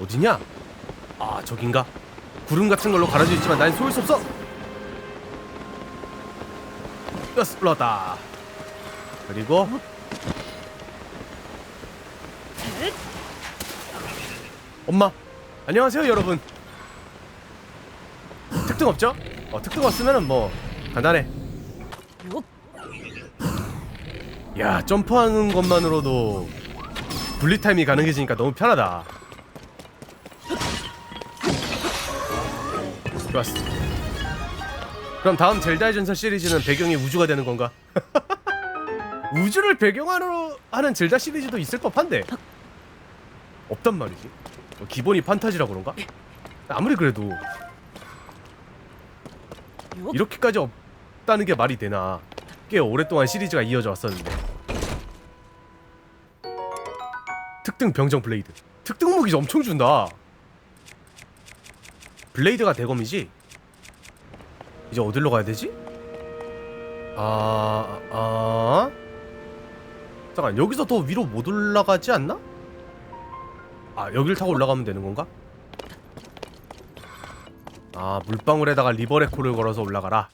어디냐? 아 저긴가? 구름 같은 걸로 가려져 있지만 난 속을 수 없어. 여스 올라왔다. 그리고 엄마 안녕하세요 여러분. 특등 없죠? 어, 특등 없으면은 뭐 간단해. 야 점프하는 것만으로도 분리 타임이 가능해지니까 너무 편하다. 좋았어. 그럼 다음 젤다의 전설 시리즈는 배경이 우주가 되는 건가? 우주를 배경으로 하는 젤다 시리즈도 있을 법한데 없단 말이지. 뭐 기본이 판타지라 그런가? 아무리 그래도 이렇게까지 없다는 게 말이 되나? 꽤 오랫동안 시리즈가 이어져 왔었는데. 특등 병정 블레이드. 특등 무기 엄청 준다. 블레이드가 대검이지? 이제 어디로 가야 되지? 아, 아. 잠깐, 여기서 더 위로 못 올라가지 않나? 아, 여길 타고 올라가면 되는 건가? 아, 물방울에다가 리버레코를 걸어서 올라가라.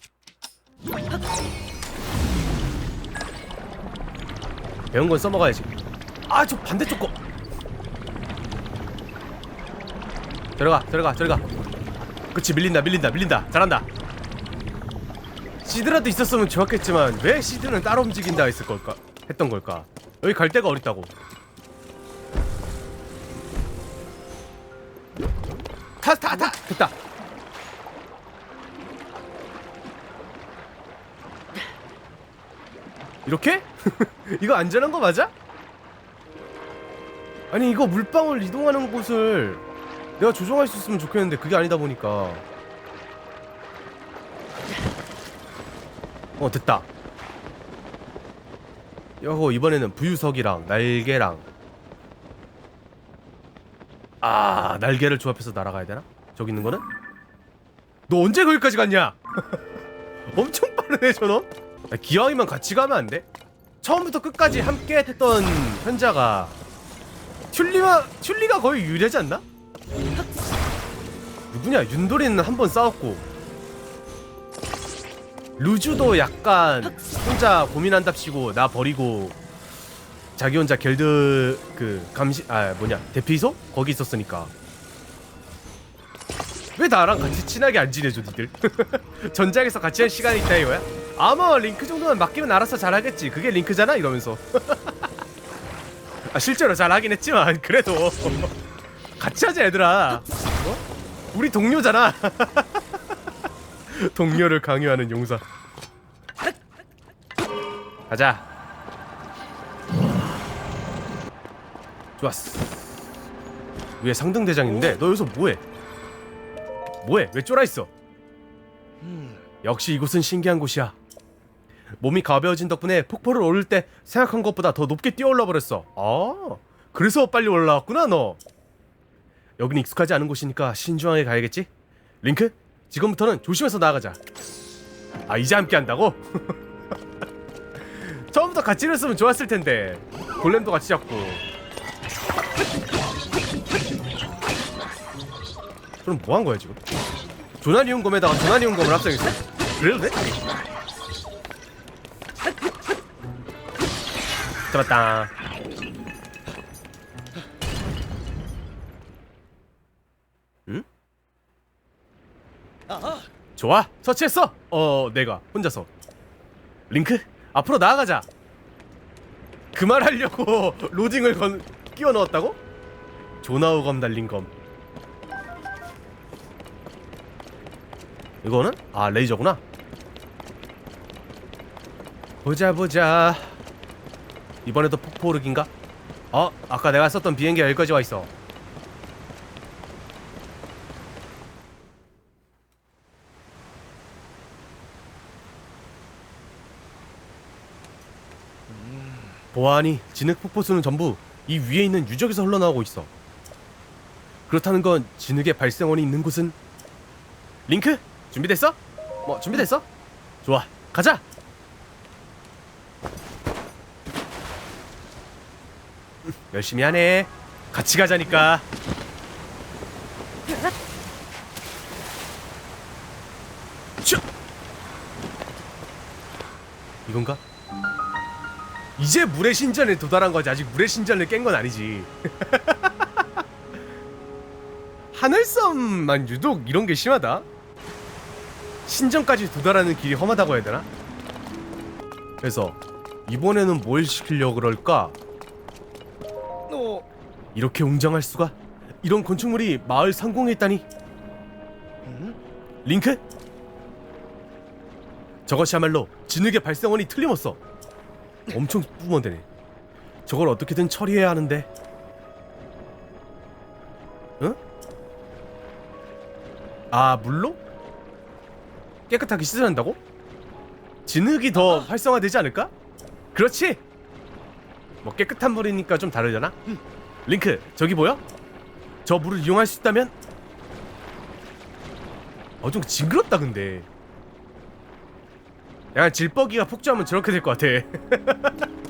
배운 건 써먹어야지. 아, 저 반대쪽 거. 들어가, 들어가, 들어가. 그치, 밀린다, 밀린다, 밀린다. 잘한다. 시드라도 있었으면 좋았겠지만 왜 시드는 따로 움직인다 했을 걸까? 했던 걸까? 여기 갈 데가 어딨다고? 타, 타, 타! 됐다. 이렇게? 이거 안전한 거 맞아? 아니 이거 물방울 이동하는 곳을 내가 조종할 수 있으면 좋겠는데 그게 아니다 보니까 어 됐다 여거 이번에는 부유석이랑 날개랑 아 날개를 조합해서 날아가야 되나? 저기 있는 거는? 너 언제 거기까지 갔냐? 엄청 빠르네 저놈 아, 기왕이면 같이 가면 안 돼? 처음부터 끝까지 함께 했던 현자가 튤리와 튤리가 거의 유리하지 않나? 누구냐? 윤도리는 한 번 싸웠고. 루즈도 약간 혼자 고민한답시고 나 버리고. 자기 혼자 겔드 그 감시 아 뭐냐? 대피소? 거기 있었으니까. 왜 나랑 같이 친하게 안 지내줘 니들? 전장에서 같이 한 시간이 있다 이거야? 아마 링크 정도만 맡기면 알아서 잘하겠지. 그게 링크잖아 이러면서. 아 실제로 잘하긴 했지만 그래도. 같이 하자 얘들아. 어? 우리 동료잖아. 동료를 강요하는 용사. 가자. 좋았어. 위에 상등 대장인데 너 여기서 뭐해? 뭐해? 왜 쫄아 있어? 역시 이곳은 신기한 곳이야. 몸이 가벼워진 덕분에 폭포를 오를 때 생각한 것보다 더 높게 뛰어올라 버렸어. 아 그래서 빨리 올라왔구나 너 여긴 익숙하지 않은 곳이니까 신중하게 가야겠지 링크 지금부터는 조심해서 나아가자 아 이제 함께 한다고? 처음부터 같이 일했으면 좋았을 텐데 골렘도 같이 잡고 그럼 뭐 한 거야 지금? 조나리움 검에다가 조나리움 검을 합성했어? 그래도 돼? 잡았다 좋아 처치했어. 어 내가 혼자서. 링크 앞으로 나아가자. 그 말 하려고 로딩을 건 끼워 넣었다고? 조나우검 달린 검. 이거는? 아 레이저구나. 보자 보자. 이번에도 폭포 오르기인가? 어 아까 내가 썼던 비행기가 여기까지 와 있어 보아하니 진흙 폭포수는 전부 이 위에 있는 유적에서 흘러나오고 있어. 그렇다는 건 진흙의 발생원이 있는 곳은 링크 준비됐어? 뭐 준비됐어? 좋아 가자. 음, 열심히 하네. 같이 가자니까. 슈! 이건가? 이제 물의 신전에 도달한 거지 아직 물의 신전을 깬 건 아니지 하늘섬만 유독 이런 게 심하다 신전까지 도달하는 길이 험하다고 해야 되나? 그래서 이번에는 뭘 시키려고 그럴까? 이렇게 웅장할 수가? 이런 건축물이 마을 상공에 있다니 링크? 저것이야말로 진흙의 발생원이 틀림없어 엄청 뿜어대네 저걸 어떻게든 처리해야 하는데 응? 아 물로? 깨끗하게 씻어낸다고? 진흙이 더 활성화되지 않을까? 그렇지! 뭐 깨끗한 물이니까 좀 다르잖아? 링크 저기 보여? 저 물을 이용할 수 있다면? 어좀 징그럽다 근데 약간 질뻑이가 폭주하면 저렇게 될 것 같아.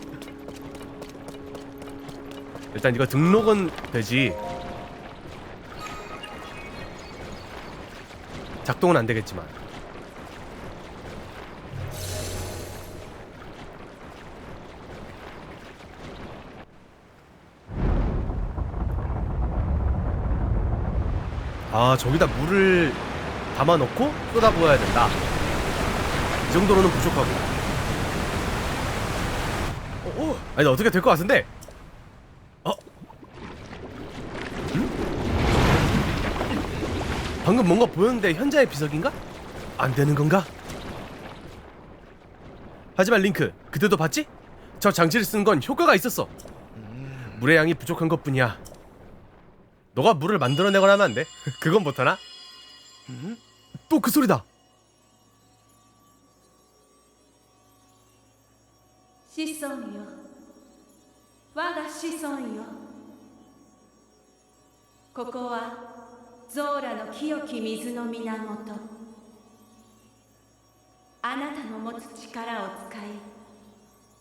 일단 이거 등록은 되지. 작동은 안 되겠지만. 아 저기다 물을 담아 넣고 쏟아부어야 된다 이 정도로는 부족하고 어, 어. 아니 나 어떻게 될 것 같은데 어? 응? 방금 뭔가 보였는데 현자의 비석인가? 안 되는 건가? 하지만 링크 그때도 봤지? 저 장치를 쓴 건 효과가 있었어 물의 양이 부족한 것 뿐이야 너가 물을 만들어내거나 하면 안 돼? 그건 못하나? 또 그 소리다 子孫よ我が子孫よここはゾーラの清き水の源あなたの持つ力を使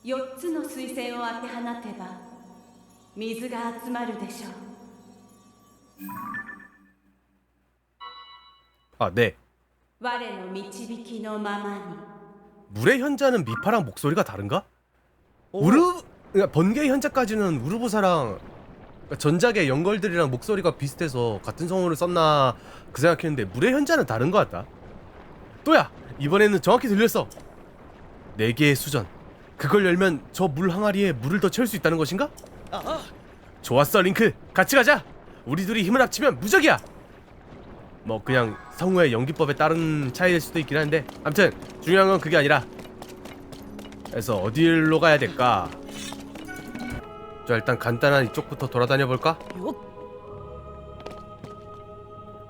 い4つの水星を当て放てば水が集まるでしょう 아 네. 我の導きのままに 물의 현자는 미파랑 목소리가 다른가? 우르 그러니까 번개의 현자까지는 우르보사랑 그러니까 전작의 연걸들이랑 목소리가 비슷해서 같은 성우를 썼나 그 생각했는데 물의 현자는 다른 것 같다. 또야 이번에는 정확히 들렸어. 네 개의 수전. 그걸 열면 저 물 항아리에 물을 더 채울 수 있다는 것인가? 좋았어 링크 같이 가자. 우리 둘이 힘을 합치면 무적이야. 뭐 그냥 성우의 연기법에 따른 차이일 수도 있긴 한데 아무튼 중요한 건 그게 아니라 그래서 어디로 가야 될까? 자 일단 간단한 이쪽부터 돌아다녀 볼까?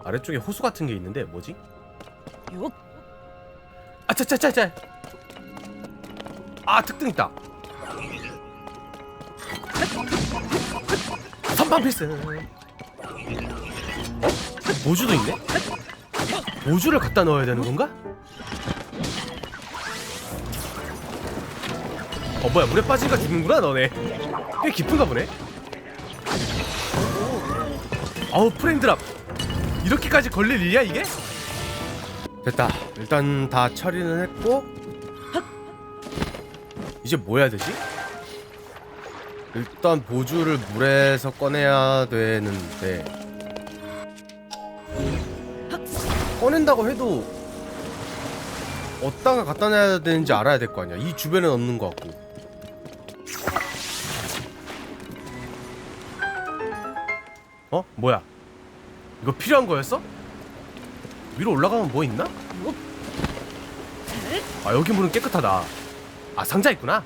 아래쪽에 호수 같은 게 있는데 뭐지? 아차차차차 아 특등 있다 선반 필승 어? 보주도 있네? 보주를 갖다 넣어야 되는 건가? 어 뭐야 물에 빠지니까 죽는구나 너네. 꽤 깊은가 보네. 아우 프레임 드랍. 이렇게까지 걸릴 일이야 이게? 됐다. 일단 다 처리는 했고. 이제 뭐 해야 되지? 일단 보주를 물에서 꺼내야 되는데. 꺼낸다고 해도 어디다가 갖다 놔야 되는지 알아야 될 거 아니야. 이 주변엔 없는 것 같고 어? 뭐야? 이거 필요한 거였어? 위로 올라가면 뭐 있나? 아 여기 물은 깨끗하다. 아 상자 있구나.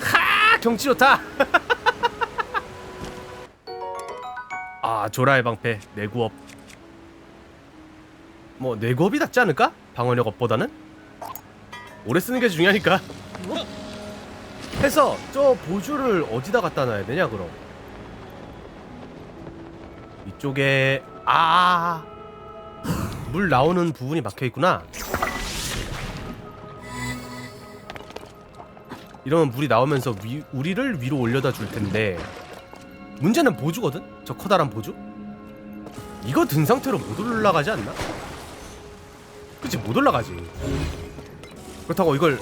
하 경치 좋다. 아 조라의 방패 내구업. 뭐 내구업이 낫지 않을까? 방어력 업보다는? 오래 쓰는 게 중요하니까. 해서 저 보주를 어디다 갖다 놔야 되냐 그럼 이쪽에 아 물 나오는 부분이 막혀 있구나. 이러면 물이 나오면서 위, 우리를 위로 올려다 줄 텐데 문제는 보주거든. 저 커다란 보주. 이거 든 상태로 못 올라가지 않나? 그치 못 올라가지 그렇다고 이걸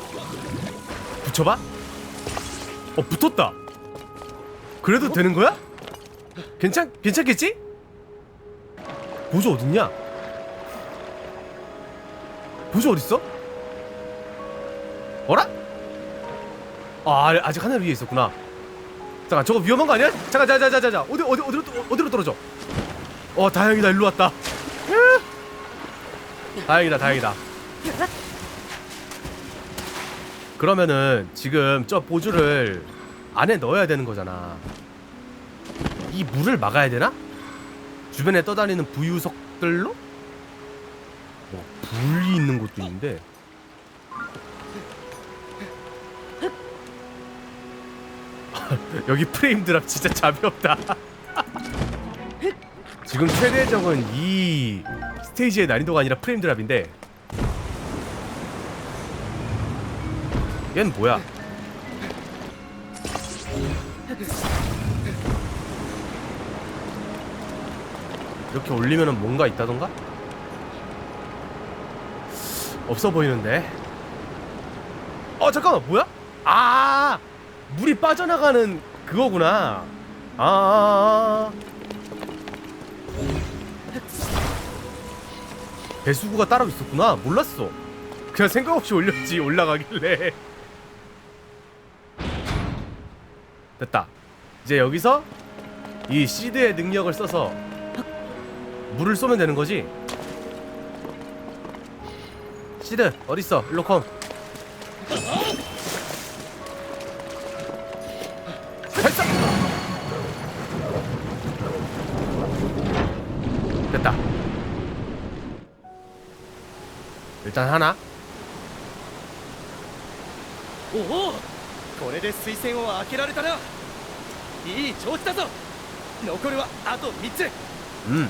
붙여봐? 어 붙었다 그래도 되는 거야? 괜찮 괜찮겠지? 보조 어딨냐? 보조 어딨어? 어라? 아 아직 하늘 위에 있었구나 잠깐 저거 위험한 거 아니야? 잠깐 자자자자자 어디 어디 어디로 떠- 어디로 떨어져? 어 다행이다 일로 왔다. 으. 다행이다 다행이다. 그러면은 지금 저 보주를 안에 넣어야 되는 거잖아. 이 물을 막아야 되나? 주변에 떠다니는 부유석들로? 뭐 불이 있는 곳도 있는데. 여기 프레임 드랍 진짜 잡이 없다. 지금 최대 적은 이 스테이지의 난이도가 아니라 프레임 드랍인데 얘는 뭐야? 이렇게 올리면은 뭔가 있다던가? 없어 보이는데. 어 잠깐만 뭐야? 아 물이 빠져나가는 그거구나. 아. 배수구가 따로 있었구나. 몰랐어. 그냥 생각 없이 올렸지 올라가길래. 됐다. 이제 여기서 이 시드의 능력을 써서 물을 쏘면 되는 거지. 시드 어디 있어? 일로 컴. 발사! 됐다. 일단 하나. おおこれで水栓を開けられたないい調子だぞ残るはあと3つ 음.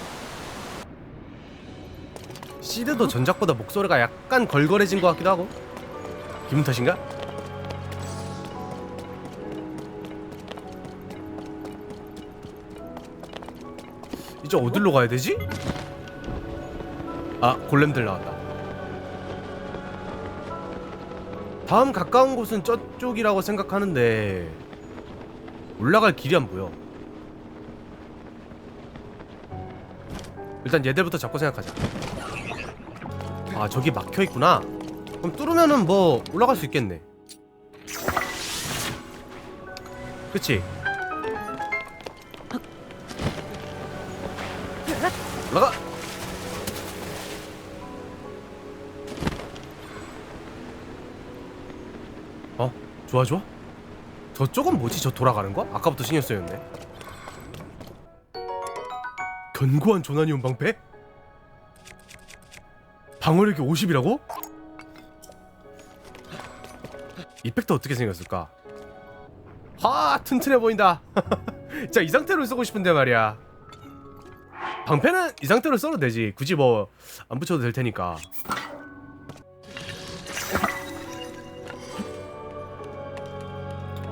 시드도 전작보다 목소리가 약간 걸걸해진 것 같기도 하고. 기분 탓인가? 이제 어디로 가야 되지? 아, 골렘들 나왔다. 다음 가까운 곳은 저쪽이라고 생각하는데 올라갈 길이 안 보여. 일단 얘들부터 잡고 생각하자. 아 저기 막혀 있구나. 그럼 뚫으면은 뭐 올라갈 수 있겠네. 그치? 올라가. 어 좋아 좋아. 저쪽은 뭐지? 저 돌아가는 거? 아까부터 신경 쓰였네. 견고한 조난이온 방패? 방어력이 50이라고? 이펙트 어떻게 생겼을까? 하 튼튼해 보인다. 자 이 상태로 쓰고 싶은데 말이야. 방패는 이 상태로 써도 되지. 굳이 뭐 안 붙여도 될 테니까.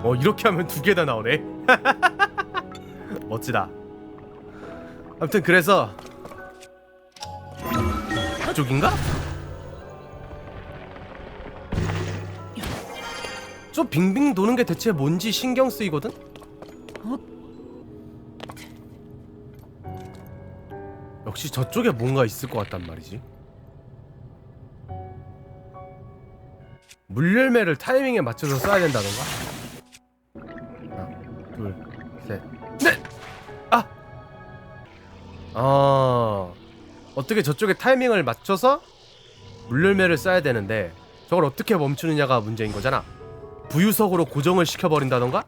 어 이렇게 하면 두 개 다 나오네. 멋지다. 아무튼 그래서 이 쪽인가? 저 빙빙 도는 게 대체 뭔지 신경 쓰이거든? 역시 저쪽에 뭔가 있을 것 같단 말이지 물열매를 타이밍에 맞춰서 써야 된다던가 하나 둘 셋 넷 아! 아 어떻게 저쪽에 타이밍을 맞춰서 물열매를 쏴야 되는데 저걸 어떻게 멈추느냐가 문제인 거잖아. 부유석으로 고정을 시켜버린다던가?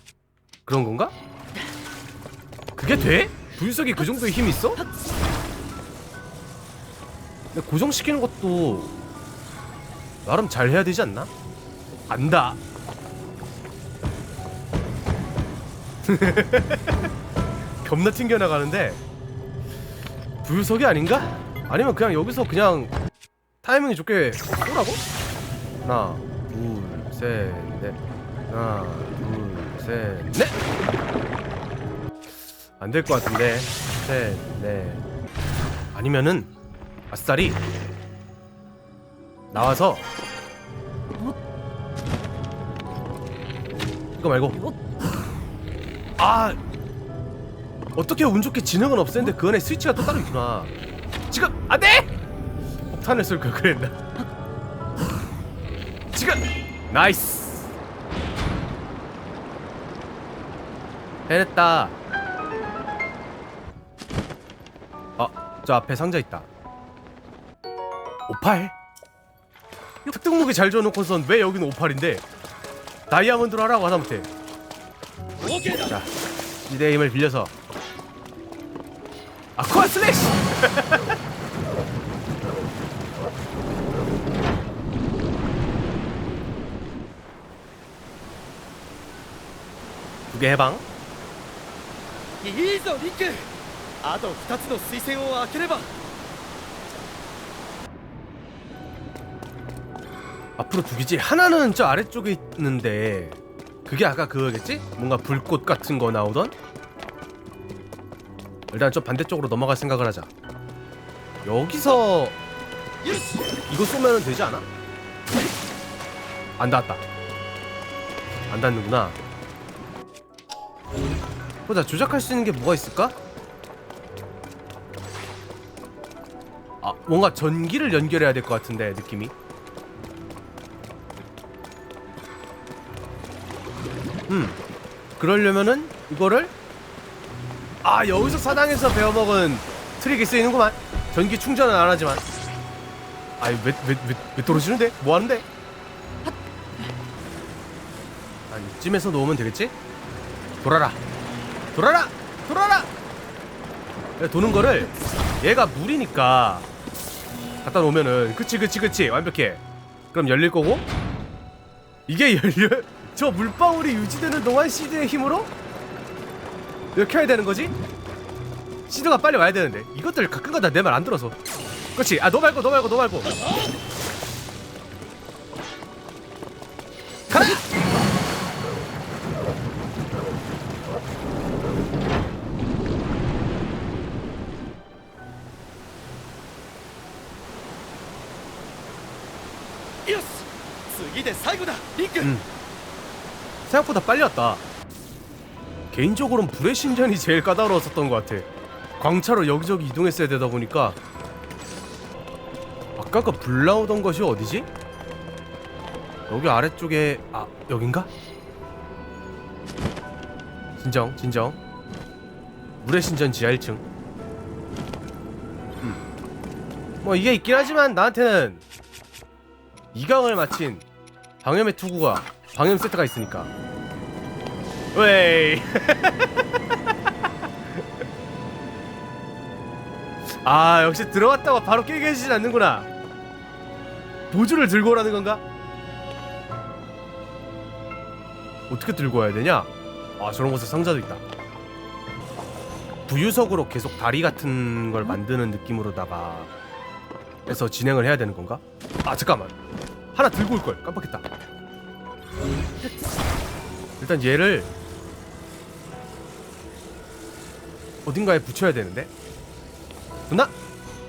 그런 건가? 그게 돼? 부유석이 그 정도의 힘이 있어? 근데 고정시키는 것도 나름 잘 해야 되지 않나? 안다. 겁나 튕겨나가는데 부유석이 아닌가? 아니면 그냥 여기서 그냥 타이밍이 좋게 쏘라고? 하나, 둘, 셋, 넷. 하나, 둘, 셋, 넷. 안 될 것 같은데. 셋, 넷. 아니면은 아싸리 나와서 이거 말고 아 어떻게 운 좋게 지능은 없었는데 그 안에 스위치가 또 따로 있구나 지금 안돼! 폭탄을 쏠 걸 그랬나? 지금 나이스. 해냈다. 아, 저 앞에 상자 있다. 오팔? 특등무기 잘 줘놓고선 왜 여기는 오팔인데? 다이아몬드로 하라고 하다못해. 자, 이대 힘을 빌려서 아쿠아 슬래시 두 개 해방 いいぞリックあと2つの水栓を開ければ 앞으로 두 개지 하나는 저 아래쪽에 있는데 그게 아까 그거겠지? 뭔가 불꽃 같은 거 나오던? 일단 저 반대쪽으로 넘어갈 생각을 하자. 여기서 이거 쏘면 되지 않아? 안 닿았다. 안 닿는구나. 보자 조작할 수 있는 게 뭐가 있을까? 아 뭔가 전기를 연결해야 될 것 같은데 느낌이. 음. 그러려면은 이거를 아 여기서 사당에서 배워먹은 트릭이 쓰이는구만. 전기 충전은 안 하지만. 아이 왜왜왜 떨어지는데? 뭐 하는데? 아 이쯤에서 놓으면 되겠지? 돌아라. 돌아라! 돌아라! 야, 도는 거를 얘가 물이니까 갖다 놓으면은 그치 그치 그치 완벽해. 그럼 열릴 거고? 이게 열려? 저 물방울이 유지되는 동안 시드의 힘으로 이렇게 해야 되는 거지? 시드가 빨리 와야 되는데 이것들 가끔가다 내 말 안 들어서 그렇지 아 너 말고 너 말고 너 말고 가라 요し次で最後だリック、 음. 생각보다 빨리 왔다 개인적으로는 불의 신전이 제일 까다로웠었던 것 같아 광차로 여기저기 이동했어야 되다 보니까 아까 그불 나오던 것이 어디지? 여기 아래쪽에 아 여긴가? 진정 진정 물의 신전 지하 1층 음. 뭐 이게 있긴 하지만 나한테는 2강을 마친 방염의 투구가 방염 세트가 있으니까 웨이 아 역시 들어갔다가 바로 깨게 해주진 않는구나 보주를 들고 오라는 건가? 어떻게 들고 와야 되냐? 아 저런 곳에 상자도 있다 부유석으로 계속 다리 같은 걸 만드는 느낌으로다가 해서 진행을 해야 되는 건가? 아 잠깐만 하나 들고 올 걸 깜빡했다 일단 얘를 어딘가에 붙여야 되는데? 붙나?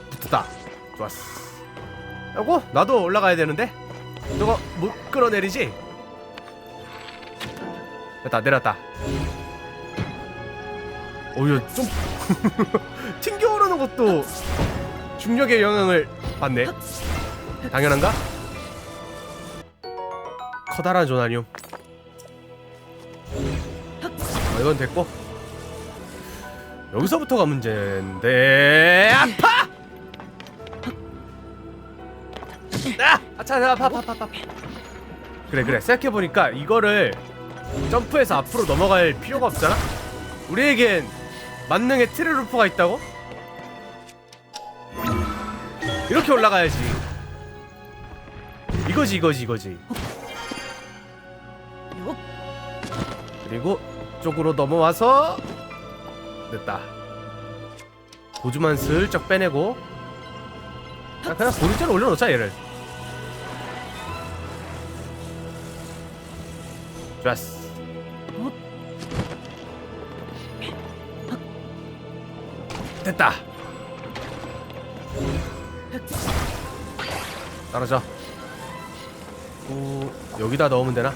붙었다. 좋았어. 하고? 나도 올라가야 되는데? 저거 못 끌어내리지? 됐다 내렸다. 오유 좀 튕겨 오르는 것도 중력의 영향을 받네. 당연한가? 커다란 조나늄 어, 이건 됐고 여기서부터가 문제인데 아파! 아! 아차 아파 아파 아파 아파 그래 그래 생각해보니까 이거를 점프해서 앞으로 넘어갈 필요가 없잖아? 우리에겐 만능의 트레루프가 있다고? 이렇게 올라가야지 이거지 이거지 이거지 그리고 쪽으로 넘어와서 됐다. 보주만 슬쩍 빼내고 자, 그냥 보리자를 올려놓자 얘를. 좋았어. 됐다. 떨어져. 오, 여기다 넣으면 되나?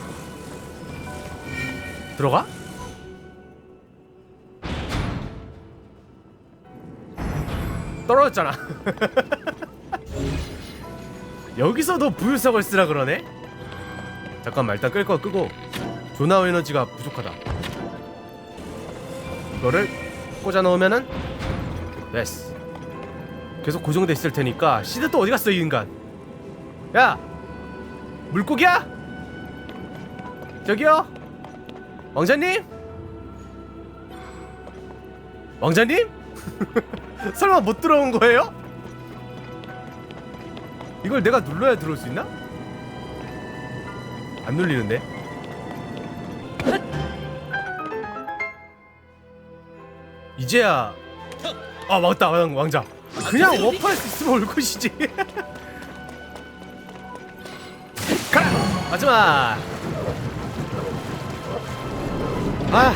들어가? 떨어졌잖아. 여기서도 부유석을 쓰라 그러네? 잠깐만 일단 끌거 끄고. 조나우 에너지가 부족하다. 이거를 꽂아 넣으면은 됐어. 계속 고정돼 있을 테니까 시드 또 어디 갔어 이 인간? 야! 물고기야? 저기요? 왕자님? 왕자님 설마 못 들어온 거예요? 이걸 내가 눌러야 들어올 수 있나? 안 눌리는데? 이제야. 아 맞다. 왕, 왕자. 그냥 워프할 수 있으면 올 것이지. 가라! 마지막! 아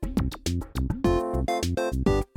Thank